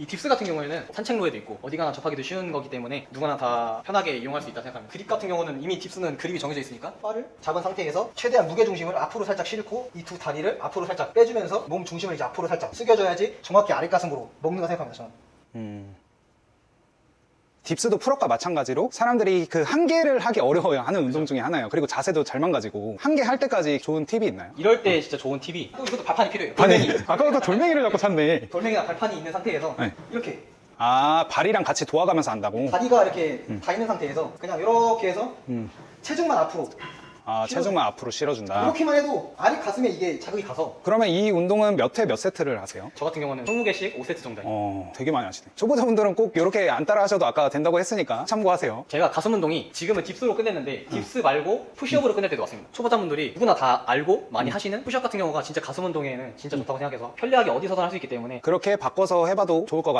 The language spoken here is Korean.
이 딥스 같은 경우에는 산책로에도 있고 어디 가나 접하기도 쉬운 거기 때문에 누구나 다 편하게 이용할 수 있다 생각합니다. 그립 같은 경우는 이미 딥스는 그립이 정해져 있으니까 바를 잡은 상태에서 최대한 무게 중심을 앞으로 살짝 실고 이 두 다리를 앞으로 살짝 빼주면서 몸 중심을 이제 앞으로 살짝 숙여줘야지 정확히 아랫가슴으로 먹는 거 생각합니다. 저는. 음. 딥스도 풀업과 마찬가지로 사람들이 그한 개를 하기 어려워요 하는 운동 중에 하나예요. 그리고 자세도 잘 망가지고 한개할 때까지 좋은 팁이 있나요? 이럴 때 진짜 좋은 팁이 또 이것도 발판이 필요해요. 돌멩이. 아까부터 돌멩이를 자꾸 찾네. 돌멩이나 발판이 있는 상태에서 네. 이렇게 아 발이랑 같이 도와가면서 한다고. 다리가 이렇게 다 있는 상태에서 그냥 이렇게 해서 음. 체중만 앞으로 아 체중만 앞으로 실어준다. 이렇게만 해도 아랫 가슴에 이게 자극이 가서 그러면 이 운동은 몇 회 몇 세트를 하세요? 저 같은 경우는 20개씩 5세트 정도 해요. 어 되게 많이 하시네. 초보자분들은 꼭 이렇게 안 따라 하셔도 아까 된다고 했으니까 참고하세요. 제가 가슴 운동이 지금은 딥스로 끝냈는데 딥스 말고 푸시업으로 끝낼 때도 왔습니다. 초보자분들이 누구나 다 알고 많이 하시는 푸시업 같은 경우가 진짜 가슴 운동에는 진짜 좋다고 생각해서 편리하게 어디서든 할 수 있기 때문에 그렇게 바꿔서 해봐도 좋을 것 같아요.